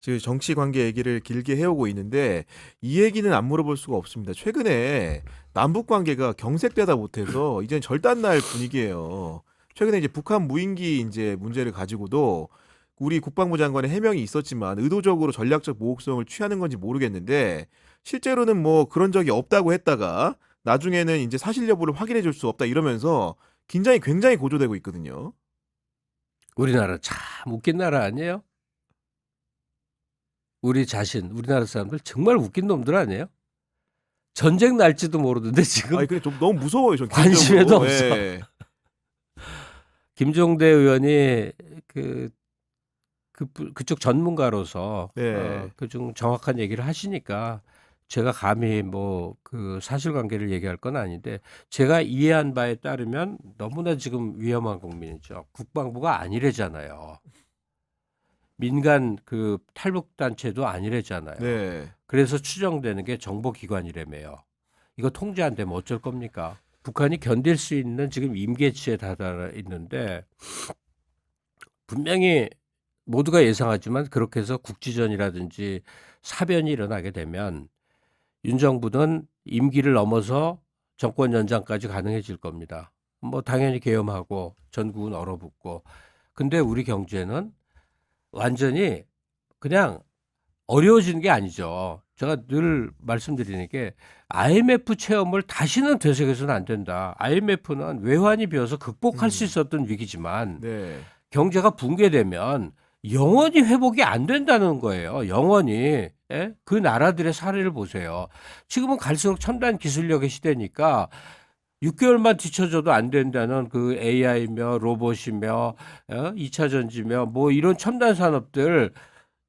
지금 정치 관계 얘기를 길게 해오고 있는데 이 얘기는 안 물어볼 수가 없습니다. 최근에 남북 관계가 경색되다 못해서 이제는 절단날 분위기예요. 최근에 이제 북한 무인기 이제 문제를 가지고도 우리 국방부 장관의 해명이 있었지만 의도적으로 전략적 모호성을 취하는 건지 모르겠는데 실제로는 뭐 그런 적이 없다고 했다가 나중에는 이제 사실 여부를 확인해 줄 수 없다 이러면서 긴장이 굉장히 고조되고 있거든요. 우리나라 참 웃긴 나라 아니에요? 우리 자신, 우리나라 사람들 정말 웃긴 놈들 아니에요? 전쟁 날지도 모르는데 지금 아니 근데 좀 너무 무서워요. 전 관심에도 개인적으로. 없어. 예. 김종대 의원이 그, 그 그쪽 전문가로서 네. 어, 그좀 정확한 얘기를 하시니까 제가 감히 뭐 그 사실관계를 얘기할 건 아닌데 제가 이해한 바에 따르면 너무나 지금 위험한 국민이죠. 국방부가 아니래잖아요. 민간 그 탈북 단체도 아니래잖아요. 네. 그래서 추정되는 게 정보기관이라며요. 이거 통제 안 되면 어쩔 겁니까? 북한이 견딜 수 있는 지금 임계치에 다다라 있는데 분명히 모두가 예상하지만 그렇게 해서 국지전이라든지 사변이 일어나게 되면 윤 정부는 임기를 넘어서 정권 연장까지 가능해질 겁니다. 뭐 당연히 계엄하고 전국은 얼어붙고 근데 우리 경제는 완전히 그냥 어려워지는 게 아니죠. 제가 늘 말씀드리는 게 IMF 체험을 다시는 되새겨서는 안 된다. IMF는 외환이 비어서 극복할 수 음. 있었던 위기지만 네. 경제가 붕괴되면 영원히 회복이 안 된다는 거예요. 영원히. 예? 그 나라들의 사례를 보세요. 지금은 갈수록 첨단 기술력의 시대니까 6개월만 뒤쳐져도 안 된다는 그 AI며 로봇이며 어? 2차 전지며 뭐 이런 첨단 산업들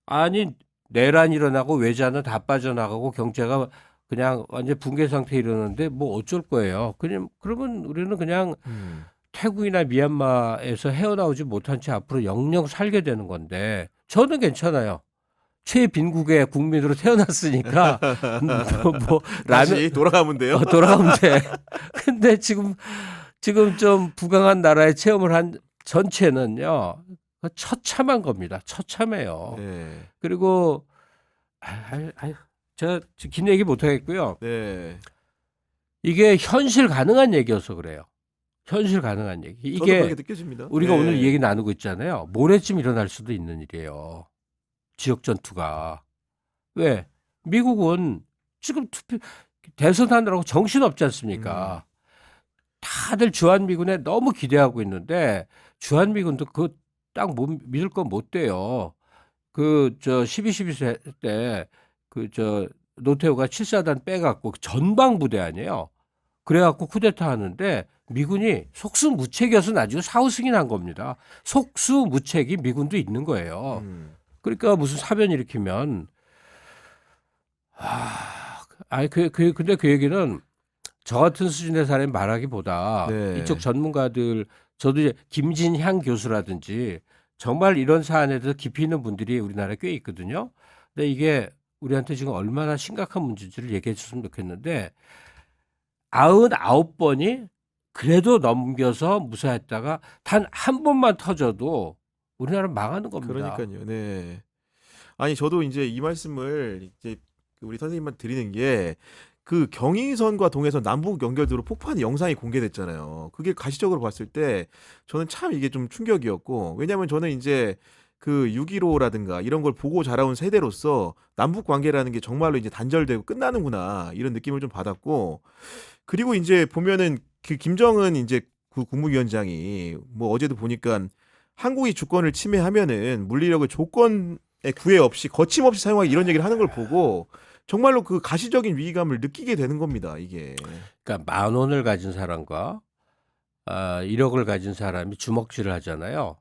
아니 내란 일어나고 외자는 다 빠져나가고 경제가 그냥 완전 붕괴 상태에 이르는데 뭐 어쩔 거예요. 그냥 그러면 우리는 그냥 음. 태국이나 미얀마에서 헤어나오지 못한 채 앞으로 영영 살게 되는 건데 저는 괜찮아요. 최빈국의 국민으로 태어났으니까 뭐, 뭐 라면 다시 돌아가면 돼요. 어, 돌아가면 돼. 근데 지금 지금 좀 부강한 나라의 체험을 한 전체는요 처참한 겁니다. 처참해요. 네. 그리고 아, 아, 아, 제가 긴 얘기 못 하겠고요. 네. 이게 현실 가능한 얘기여서 그래요. 현실 가능한 얘기. 이게. 우리가 네. 오늘 이 얘기 나누고 있잖아요. 모레쯤 일어날 수도 있는 일이에요. 지역 전투가. 왜? 미국은 지금 투표, 대선하느라고 정신 없지 않습니까? 다들 주한미군에 너무 기대하고 있는데 주한미군도 그 딱 믿을 건 못 돼요. 그 저 12.12때그 저 노태우가 7사단 빼갖고 전방 부대 아니에요. 그래갖고 쿠데타 하는데 미군이 속수무책이어서 나중에 사후승이 난 겁니다. 속수무책이 미군도 있는 거예요. 음. 그러니까 무슨 사변 일으키면 아, 아니 그, 그 근데 그 얘기는 저 같은 수준의 사람이 말하기보다 네. 이쪽 전문가들 저도 이제 김진향 교수라든지 정말 이런 사안에 대해서 깊이 있는 분들이 우리나라에 꽤 있거든요. 근데 이게 우리한테 지금 얼마나 심각한 문제인지를 얘기해 줬으면 좋겠는데 아흔아홉 번이 그래도 넘겨서 무사했다가 단 한 번만 터져도 우리나라 망하는 겁니다. 그러니까요. 네. 아니 저도 이제 이 말씀을 이제 그 우리 선생님한테 드리는 게 그 경인선과 동해선 남북 연결도로 폭파한 영상이 공개됐잖아요. 그게 가시적으로 봤을 때 저는 참 이게 좀 충격이었고 왜냐하면 저는 이제 그 6.15라든가 이런 걸 보고 자라온 세대로서 남북 관계라는 게 정말로 이제 단절되고 끝나는구나 이런 느낌을 좀 받았고 그리고 이제 보면은 그 김정은 이제 그 국무위원장이 뭐 어제도 보니까 한국이 주권을 침해하면은 물리력을 조건에 구애 없이 거침없이 사용하기 이런 얘기를 하는 걸 보고 정말로 그 가시적인 위기감을 느끼게 되는 겁니다. 이게. 그러니까 만 원을 가진 사람과 아, 1억을 가진 사람이 주먹질을 하잖아요.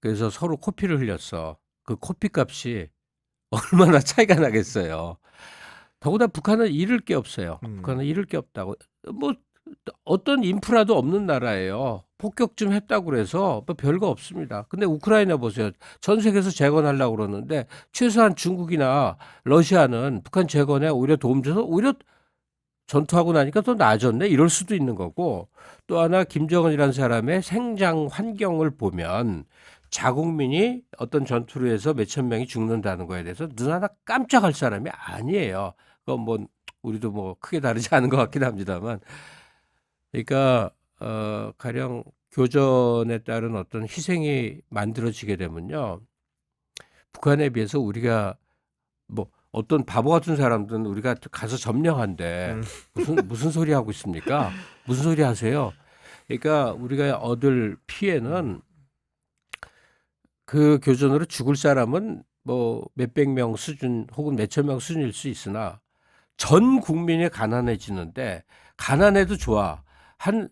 그래서 서로 코피를 흘렸어. 그 코피 값이 얼마나 차이가 나겠어요. 더구나 북한은 잃을 게 없어요. 음. 북한은 잃을 게 없다고. 뭐 어떤 인프라도 없는 나라예요. 폭격 좀 했다고 그래서 뭐 별거 없습니다. 근데 우크라이나 보세요. 전 세계에서 재건하려고 그러는데 최소한 중국이나 러시아는 북한 재건에 오히려 도움 줘서 오히려 전투하고 나니까 더 나아졌네 이럴 수도 있는 거고 또 하나 김정은이라는 사람의 생장 환경을 보면 자국민이 어떤 전투를 해서 몇천 명이 죽는다는 거에 대해서 눈 하나 깜짝할 사람이 아니에요. 그건 뭐 우리도 뭐 크게 다르지 않은 것 같긴 합니다만, 그러니까 어 가령 교전에 따른 어떤 희생이 만들어지게 되면요, 북한에 비해서 우리가 뭐 어떤 바보 같은 사람들은 우리가 가서 점령한데 음. 무슨 무슨 소리 하고 있습니까? 무슨 소리 하세요? 그러니까 우리가 얻을 피해는 그 교전으로 죽을 사람은 뭐 몇백 명 수준 혹은 몇천 명 수준일 수 있으나 전 국민이 가난해지는데 가난해도 좋아. 한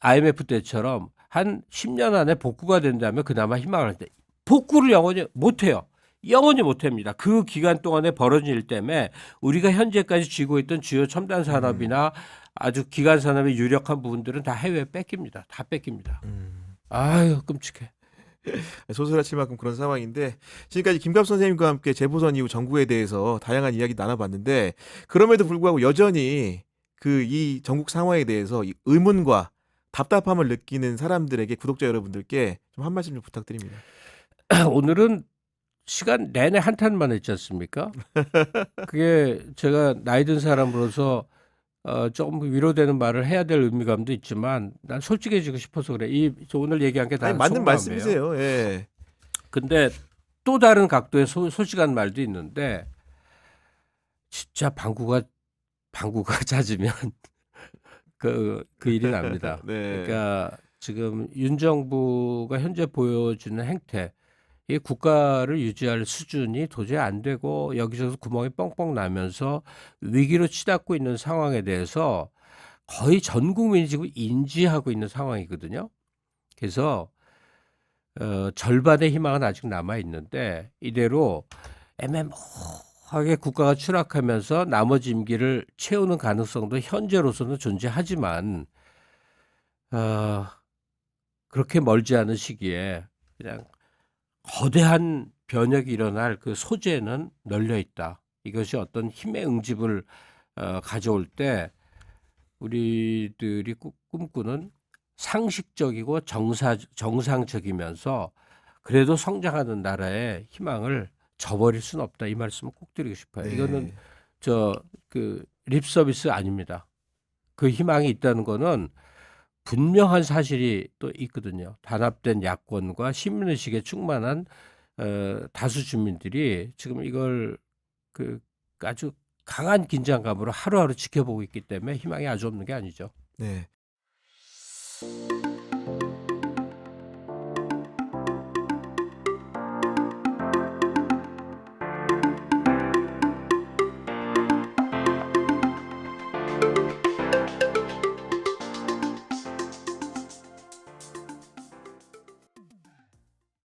IMF 때처럼 한 10년 안에 복구가 된다면 그나마 희망을 할때 복구를 영원히 못 해요. 영원히 못 합니다. 그 기간 동안에 벌어진 일 때문에 우리가 현재까지 쥐고 있던 주요 첨단 산업이나 아주 기간 산업의 유력한 부분들은 다 해외에 뺏깁니다. 다 뺏깁니다. 음. 아유 끔찍해. 소설하실 만큼 그런 상황인데 지금까지 김갑 선생님과 함께 재보선 이후 정국에 대해서 다양한 이야기 나눠봤는데 그럼에도 불구하고 여전히 그 이 전국 상황에 대해서 이 의문과 답답함을 느끼는 사람들에게 구독자 여러분들께 좀 한 말씀 좀 부탁드립니다. 오늘은 시간 내내 한탄만 했지 않습니까? 그게 제가 나이 든 사람으로서 어, 조금 위로되는 말을 해야 될 의미감도 있지만 난 솔직해지고 싶어서 그래. 이저 오늘 얘기한 게 다 맞는. 말씀이세요. 예. 근데 또 다른 각도의 소, 솔직한 말도 있는데 진짜 방구가 방구가 잦으면 그, 그 일이 납니다. 네. 그러니까 지금 윤 정부가 현재 보여주는 행태, 이 국가를 유지할 수준이 도저히 안 되고 여기저기서 구멍이 뻥뻥 나면서 위기로 치닫고 있는 상황에 대해서 거의 전 국민이 지금 인지하고 있는 상황이거든요. 그래서 어, 절반의 희망은 아직 남아 있는데 이대로 애매모호 하게 국가가 추락하면서 나머지 임기를 채우는 가능성도 현재로서는 존재하지만 어, 그렇게 멀지 않은 시기에 그냥 거대한 변혁이 일어날 그 소재는 널려 있다. 이것이 어떤 힘의 응집을 어, 가져올 때 우리들이 꾸- 꿈꾸는 상식적이고 정사, 정상적이면서 그래도 성장하는 나라의 희망을 저버릴 수는 없다. 이 말씀을 꼭 드리고 싶어요. 네. 이거는 저 그 립 서비스 아닙니다. 그 희망이 있다는 거는 분명한 사실이 또 있거든요. 단합된 야권과 시민의식에 충만한 어, 다수 주민들이 지금 이걸 그 아주 강한 긴장감으로 하루하루 지켜보고 있기 때문에 희망이 아주 없는 게 아니죠. 네.